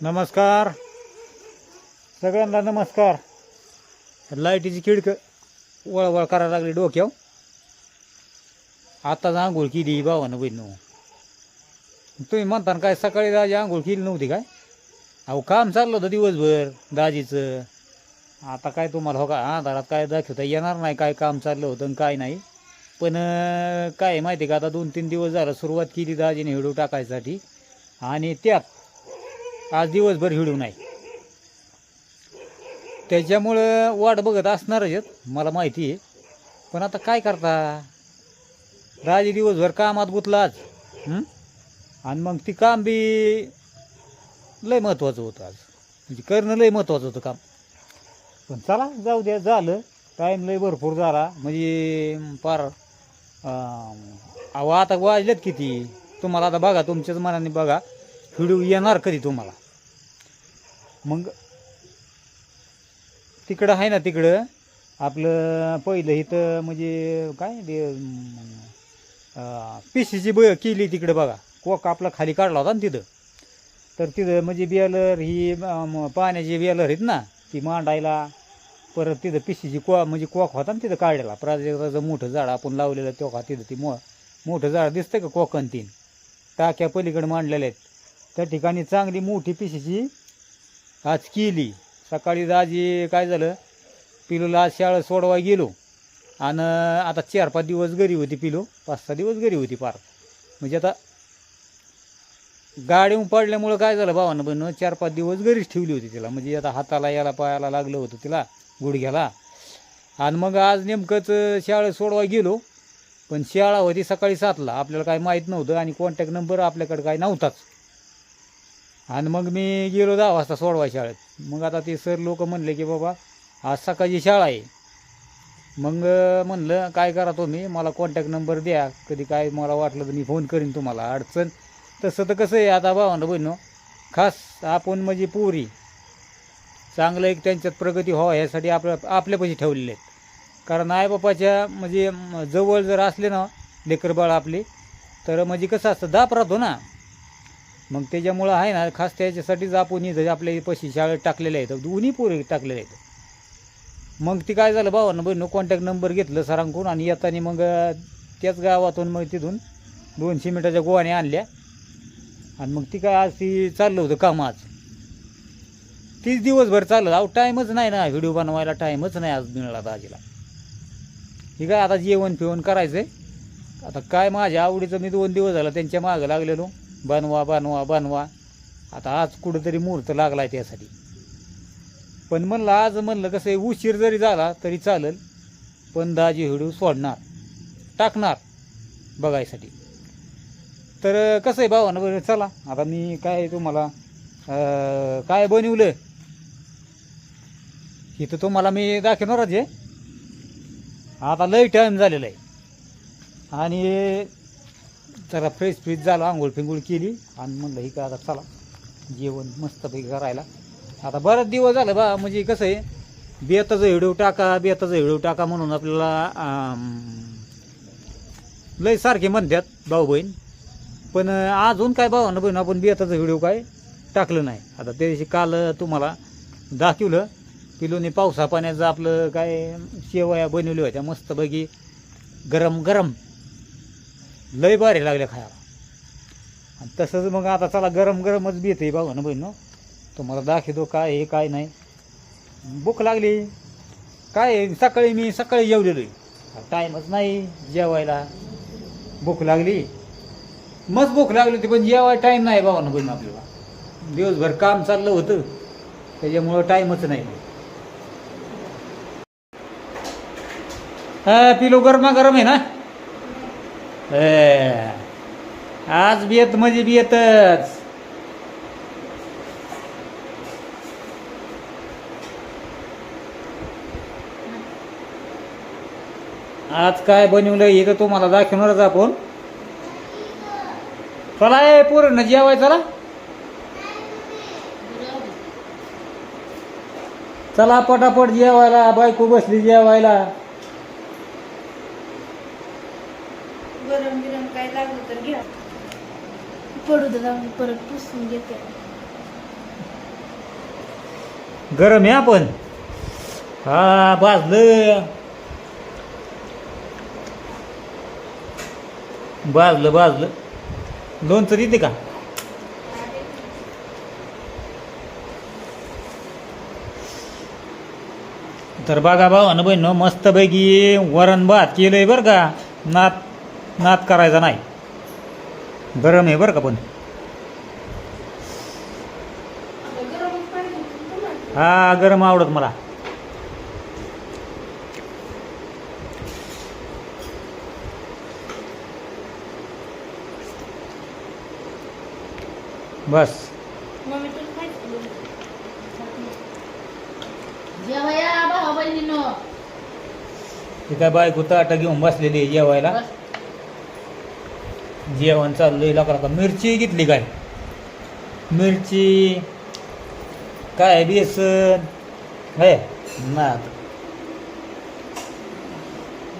नमस्कार. सगळ्यांना नमस्कार. लाईटीची खिडक वळवळ करायला लागली डोक्यावर. आत्ताच आंघोळ केली भावानं बहिण तुम्ही म्हणता ना काय सकाळी दाजी आंघोळ केली नव्हती काय? अहो काम चाललं होतं दिवसभर दाजीचं. आता काय तुम्हाला हो का? आधारात काय दाखवता येणार नाही काय काम चाललं होतं आणि काय नाही. पण काय आहे माहिती आहे का? आता दोन तीन दिवस झालं सुरुवात केली दाजीने हिडू टाकायसाठी. आणि त्यात आज दिवसभर हिडू नाही. त्याच्यामुळं वाट बघत असणारच आहेत, मला माहिती आहे. पण आता काय करता? राजे दिवसभर कामात गुतलाच आज आणि मग ती काम बी लय महत्त्वाचं होतं आज. म्हणजे करणं लय महत्त्वाचं होतं काम. पण चला जाऊ द्या झालं. टाईम लय भरपूर झाला. म्हणजे पार अहो आता वाजलेत किती? तुम्हाला आता बघा तुमच्याच मनाने बघा. व्हिडिओ येणार कधी तुम्हाला? मग तिकडं आहे ना तिकडं. आपलं पहिलं इथं म्हणजे काय ते पिशीची ब केली तिकडं बघा. कोक आपला खाली काढला होता ना तिथं. तर तिथं म्हणजे बेलर ही पाण्याची बेलर आहेत ना ती मांडायला. परत तिथं पिशीची को म्हणजे कोक होता ना तिथं काढलेला. प्राजक्ताचं मोठं झाड आपण लावलेलं तेव्हा तिथं ती मो मोठं झाड दिसतं का कोकण तीन? टाक्या पलीकडे मांडलेल्या आहेत. त्या ठिकाणी चांगली मोठी पिशीची आज केली. सकाळी आज काय झालं? पिलूला आज शाळा सोडवाय गेलो. आणि आता चार पाच दिवस घरी होती पिलो. पाच सहा दिवस घरी होती पार. म्हणजे आता गाडी पडल्यामुळं काय झालं भावानं बहिणं चार पाच दिवस घरीच ठेवली होती तिला. म्हणजे आता हाताला याला पायाला लागलं होतं तिला गुडघ्याला. आणि मग आज नेमकंच शाळा सोडवाय गेलो. पण शाळा होती सकाळी सातला. आपल्याला काय माहीत नव्हतं आणि कॉन्टॅक्ट नंबर आपल्याकडे काय नव्हताच. आणि मग मी गेलो दहा वाजता सोडवाय शाळेत. मग आता ते सर लोक म्हणले की बाबा आज सकाळची शाळा आहे. मग म्हणलं काय करा तुम्ही? मला कॉन्टॅक्ट नंबर द्या. कधी काय मला वाटलं तर मी फोन करीन तुम्हाला. अडचण तसं तर कसं आहे आता भावानं बहिणं खास आपण म्हणजे पोरी चांगलं एक त्यांच्यात प्रगती व्हावा ह्यासाठी आपल्या आपल्यापाशी ठेवलेले आहेत. कारण आईबापाच्या म्हणजे जवळ जर असले ना लेकरबाळ आपले तर म्हणजे कसं असतं दाप राहतो ना. मग त्याच्यामुळं आहे ना खास त्याच्यासाठीच आपण इथं आपल्या पशी शाळेत टाकलेले आहेत. दोन्ही पोरे टाकलेले आहेत. मग ती काय झालं भावानं बहिणं कॉन्टॅक्ट नंबर घेतलं सरांकडून आणि येताना मग त्याच गावातून मग तिथून दोन सिमेंटाच्या गोवाने आणल्या. आणि मग ती काय आज ती चाललं होतं काम आज. तीच दिवसभर चाललं. अहो टाईमच नाही ना व्हिडिओ बनवायला टाईमच नाही आज मिळाला दाजीला. ठीक काय आता जेवण फिवण करायचं आहे आता काय माझ्या आवडीचं मी दोन दिवस झाला त्यांच्या मागं लागलेलो. बनवा बनवा बनवा. आता आज कुठंतरी मुहूर्त लागला आहे त्यासाठी. पण म्हणलं आज म्हणलं कसं आहे उशीर जरी झाला तरी चालेल पण दाजी हिडू सोडणार टाकणार बघायसाठी. तर कसं आहे भावानं बरं चला. आता मी काय तुम्हाला काय बनवलं? इथं तुम्हाला मी दाखवणारच आहे. आता लई टाईम झालेला आहे. आणि जरा फ्रेश फ्रीज झालं आंघोळ फिंगोळ केली. आणि म्हणलं ही काय आता चला जेवण मस्तपैकी करायला. आता बराच दिवस झालं बा म्हणजे कसं आहे बेताचं व्हिडिओ टाका बेताचं व्हिडिओ टाका म्हणून आपल्याला लय सारखे म्हणतात भाऊ बहीण पण अजून काय भावानं बहीण आपण बेताचं व्हिडिओ काय टाकलं नाही. आता त्या दिवशी काल तुम्हाला दाखवलं पिलोनी पावसा पाण्याचं आपलं काय शेवया बनवल्या होत्या मस्तपैकी गरम गरम लय भारी लागल्या खायला. आणि तसंच मग आता चला गरम गरमच बीत आहे भाऊ ना बहिणं. तुम्हाला दाखवतो काय हे काय नाही. भूक लागली. काय सकाळी मी सकाळी जेवलेलो आहे. टाईमच नाही जेवायला. भूक लागली. मस्त भूक लागली होती पण जेवाय टाईम नाही भाऊ ना बहिणं आपल्याला. दिवसभर काम चाललं होतं. त्याच्यामुळं टाईमच नाही. हा पिलो गरमा गरम आहे ना? आज बियत म्हणजे बियतच. आज काय बनवलं हे तर तुम्हाला दाखवणारच आपण. चला ए पूर्ण जेवाय चला. चला पटापट जेवायला बायको बसली जेवायला गरम बिरम काय लागलं तर घ्या पडू दे जाऊन परत पुसून घेते. गरम आहे आपण. हा भाजलं. भाजलं भाजलं. लोणचं देते का? तर बघा भाऊ बहीण मस्तपैकी वरण भात केलंय बरं का. नात नात करायचा नाही. गरम आहे बरं का पण. हा गरम आवडत मला. बस. जेव्हा ती काय बायको ताटा घेऊन बसलेली आहे जेवायला. जेवण चाललंय लोकांना. का मिरची घेतली काय? मिरची काय बेसन? हे ना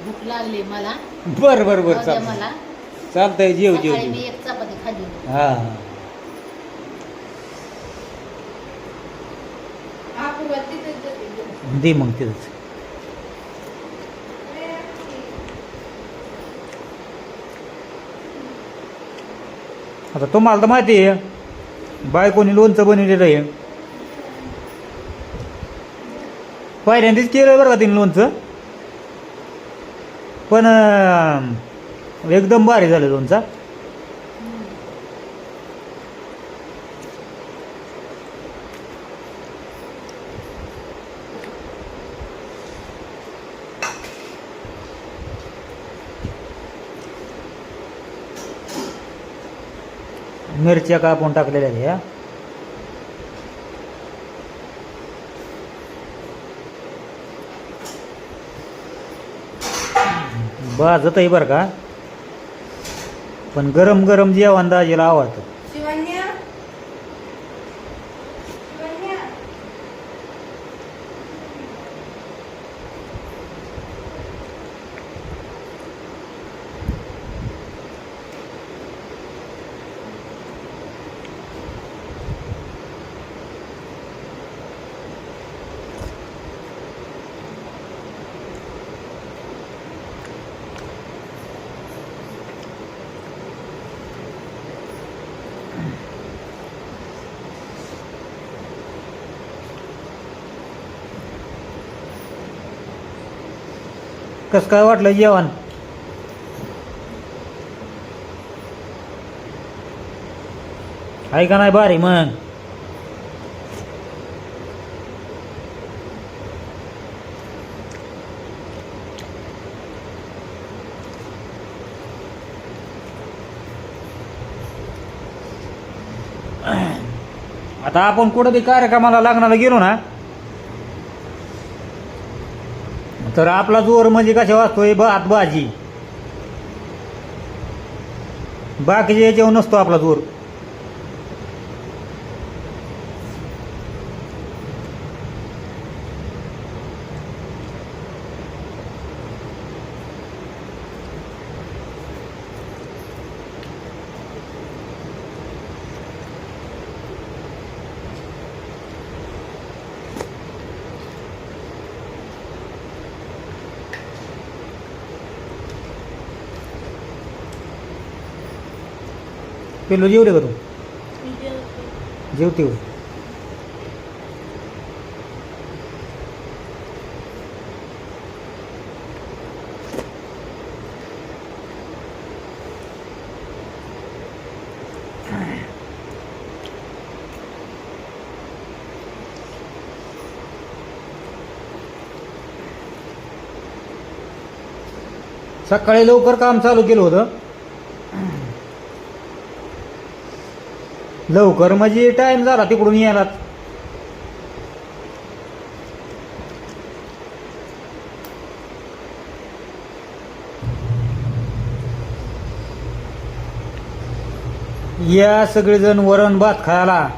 भूक लागली मला. बर बर बर चालतंय. मला. चालतंय जेव जेव सकाळी मी एक चपाती खाल्ली. हा. दे मग तिथंच. आता तुम्हाला तर माहिती आहे बायकोनी लोणचं बनवलेलं आहे. पहिल्यांदाच केलं बरं का तिने लोणचं? पण एकदम भारी झालं लोणचं. मिरच्या कापून टाकलेल्या आहेत ह्या भाजत बरं का? पण गरम गरम जेवण दाजीला आवडतं. कसं काय वाटलं जेवण? आहे का नाही भारी मग? आता आपण कुठं बी कार्यक्रमाला लग्नाला गेलो ना तर आपला जोर म्हणजे कशा वाचतोय भात भाजी बाकीचे याच्यावर नसतो आपला जोर. पेलो जेवले का तू? जेवते होय. सकाळी लवकर काम चालू केलं होतं. लवकर म्हणजे टाइम झाला तिकडून यायला. या सगळेजण वरण भात खायला.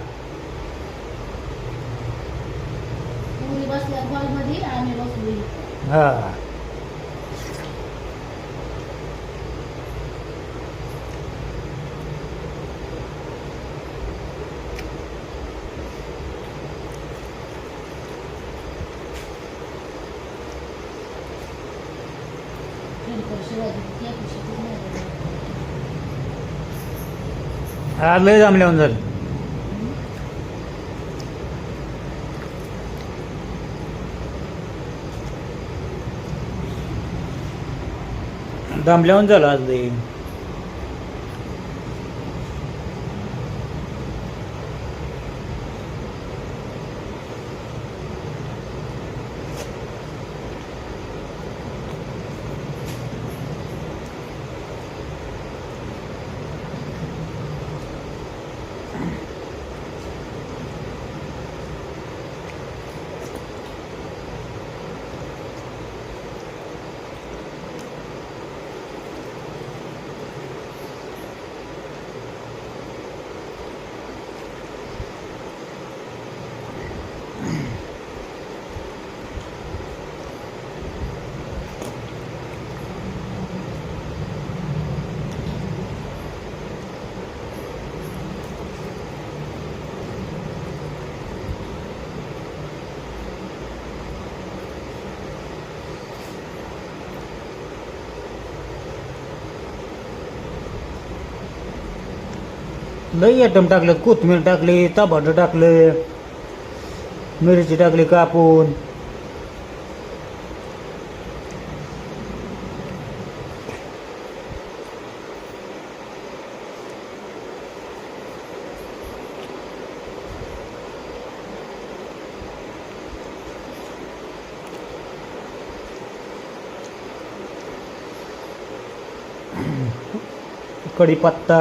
मुली हा आज लय जमल्यावर झालं दमल्यावर झालं आज लय. लई आयटम टाकले कोथमीर टाकली टमाटर टाकले मिरची टाकली कापून. कढीपत्ता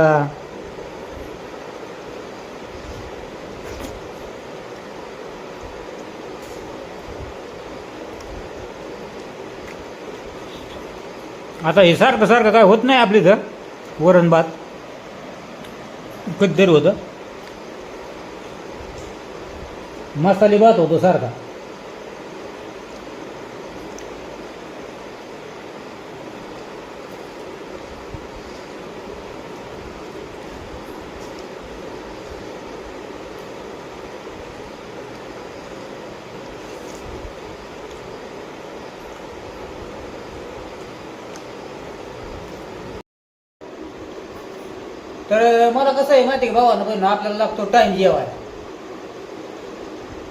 आता हे सारखं सारखं काय होत नाही आपली इथं. वरण भात. कधीतरी होतं. मसाले भात होतो सारखा. तर मला कसं आहे माहिती आहे का भावानं बहिण आपल्याला लागतो टाइम जेवायला.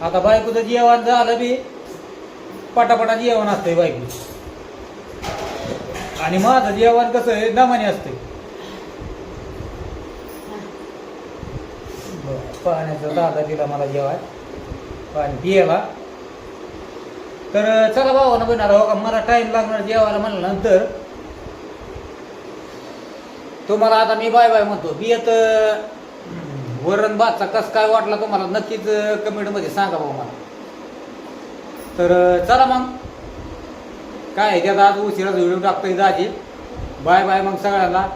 आता बायकोचं जेवण झालं बी पटापटा जेवण असतंय बायको आणि माझं जेवण कसं आहे दमाने असतंय. बरं, पाण्याचा दादा दिला मला जेवाय पाणी पियाला. तर चला भावानं बहिण हो का मला टाइम लागणार जेवायला म्हणल्यानंतर तुम्हाला आता मी बाय बाय म्हणतो. मी येत वरण भातचा कस काय वाटला तुम्हाला? नक्कीच कमेंटमध्ये सांगा भाऊ मला. तर चला मग. काय आहे, त्यात आज उशिरा व्हिडिओ टाकतोय दाजी. बाय बाय मग सगळ्यांना.